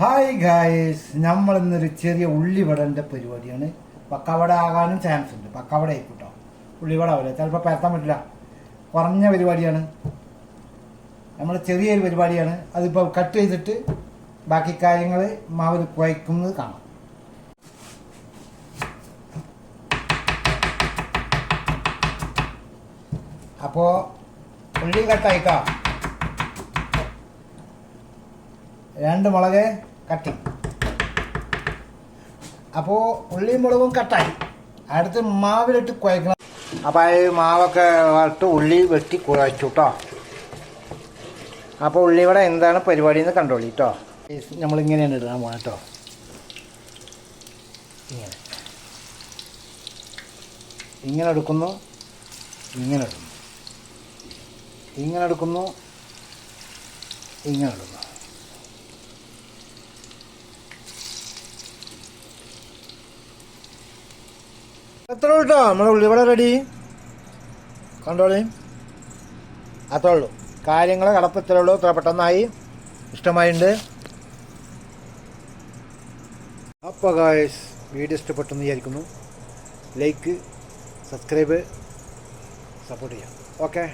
Hi guys നമ്മൾ ഇന്നൊരു ചെറിയ ഉള്ളിവടന്റെ പരിപാടിയാണ്. പക്കവട ആകാനും ചാൻസ് ഉണ്ട്. പക്കവട ആയിക്കോട്ടോ. ഉള്ളിവട ആവില്ല. ചിലപ്പോൾ പരത്താൻ പറ്റില്ല. കുറഞ്ഞ പരിപാടിയാണ്. നമ്മൾ ചെറിയൊരു പരിപാടിയാണ്. അതിപ്പോൾ കട്ട് ചെയ്തിട്ട് ബാക്കി കാര്യങ്ങൾ മാവിൽ കുഴക്കുന്നത് കാണാം. അപ്പോൾ ഉള്ളി കട്ടായിക്കാം രണ്ട് മുളക് കട്ടി. അപ്പോൾ ഉള്ളിയും മുളകും കട്ടായി. അടുത്ത് മാവിലിട്ട് കുഴക്കണം. അപ്പോൾ ഈ മാവൊക്കെ ഇട്ട് ഉള്ളി വെട്ടി കുഴച്ചു കേട്ടോ അപ്പോൾ ഉള്ളിയുടെ എന്താണ് പരിപാടി എന്ന് കണ്ടോളി കേട്ടോ നമ്മളിങ്ങനെയാണ് ഇടാൻ പോകണം കേട്ടോ ഇങ്ങനെ. ഇങ്ങനെ എടുക്കുന്നു. ഇങ്ങനെ ഇടുന്നു ഇങ്ങനെ എടുക്കുന്നു. ഇങ്ങനെ ഇടുന്നു എത്ര കേട്ടോ നമ്മളെ ഉള്ളിവട റെഡി കണ്ടോളി. അത്രേ ഉള്ളൂ കാര്യങ്ങൾ കടപ്പത്രേ ഉള്ളൂ. ഇത്ര പെട്ടെന്നായി. ഇഷ്ടമായിട്ടുണ്ട് അപ്പോൾ ഗായ്സ് വീഡിയോ ഇഷ്ടപ്പെട്ടെന്ന് വിചാരിക്കുന്നു. ലൈക്ക് സബ്സ്ക്രൈബ് സപ്പോർട്ട് ചെയ്യാം. ഓക്കെ